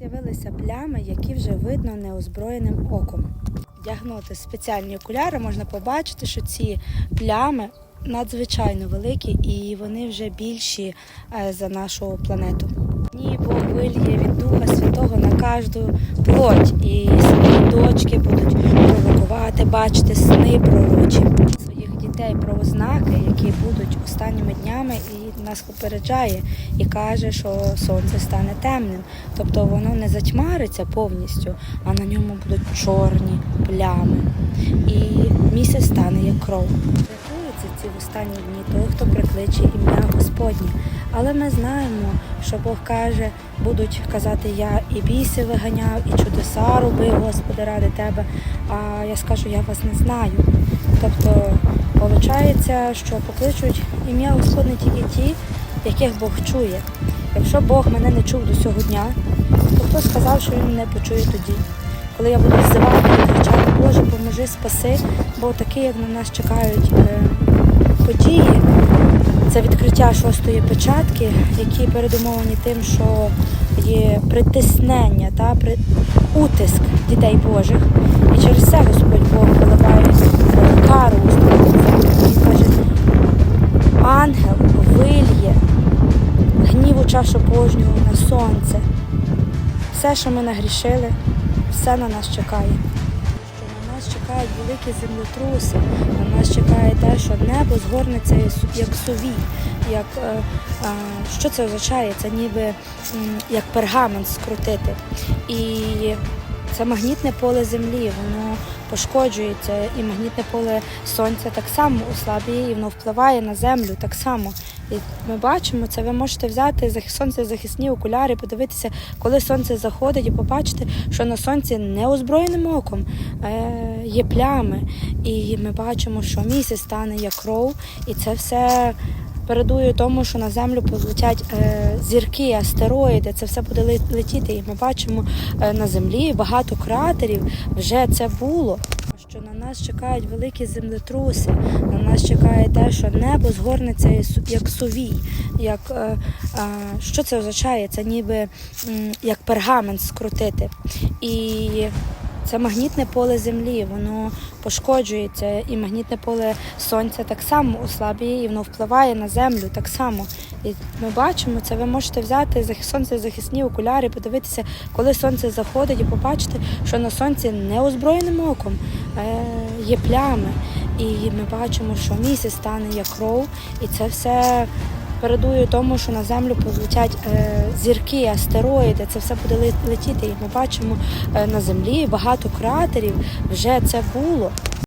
З'явилися плями, які вже видно неозброєним оком. Вдягнути спеціальні окуляри можна побачити, що ці плями надзвичайно великі і вони вже більші е, за нашу планету. Ні, Бог вильє від Духа Святого на кожну плоть, і свої дочки будуть пророкувати, бачити сни пророчі дітей про ознаки, які будуть останніми днями, і нас попереджає і каже, що сонце стане темним. Тобто воно не затьмариться повністю, а на ньому будуть чорні плями. І місяць стане як кров. Рятується ці останні дні той, хто прикличе ім'я Господнє. Але ми знаємо, що Бог каже, будуть казати, я і біси виганяв, і чудеса робив, Господи, ради тебе. А я скажу, я вас не знаю. Тобто, виходить, що покличуть ім'я Господне тільки ті, яких Бог чує. Якщо Бог мене не чув до цього дня, то хто сказав, що він мене почує тоді? Коли я буду взивати і кричати, Боже, поможи, спаси, бо такі, як на нас чекають е, події, це відкриття шостої печатки, які передумовані тим, що є притиснення та утиск дітей Божих. І через це Господь Бог виливає чашу Божнього на сонце. Все, що ми нагрішили, все на нас чекає. На нас чекають великі землетруси, на нас чекає те, що небо згорнеться як сові. Як, е, е, що це означає? Це ніби як пергамент скрутити. І це магнітне поле землі, воно пошкоджується, і магнітне поле сонця так само ослаблює, і воно впливає на землю так само. І ми бачимо це. Ви можете взяти захи- сонцезахисні окуляри, подивитися, коли сонце заходить, і побачити, що на сонці неозброєним оком е, є плями. І ми бачимо, що місяць стане як кров, і це все. Передує тому, що на землю полетять е, зірки, астероїди, це все буде летіти. І ми бачимо е, на землі багато кратерів. Вже це було. Що на нас чекають великі землетруси, на нас чекає те, що небо згорнеться як сувій. Як, е, е, що це означає? Це ніби м, як пергамент скрутити. І це магнітне поле землі, воно пошкоджується, і магнітне поле сонця так само ослаблює, і воно впливає на землю так само. І ми бачимо це. Ви можете взяти зах- сонцезахисні окуляри, подивитися, коли сонце заходить, і побачити, що на сонці неозброєним оком е, є плями. І ми бачимо, що місяць стане як кров, і це все. Передує тому, що на землю полетять е, зірки, астероїди, це все буде ле- летіти. І ми бачимо е, на землі багато кратерів. Вже це було.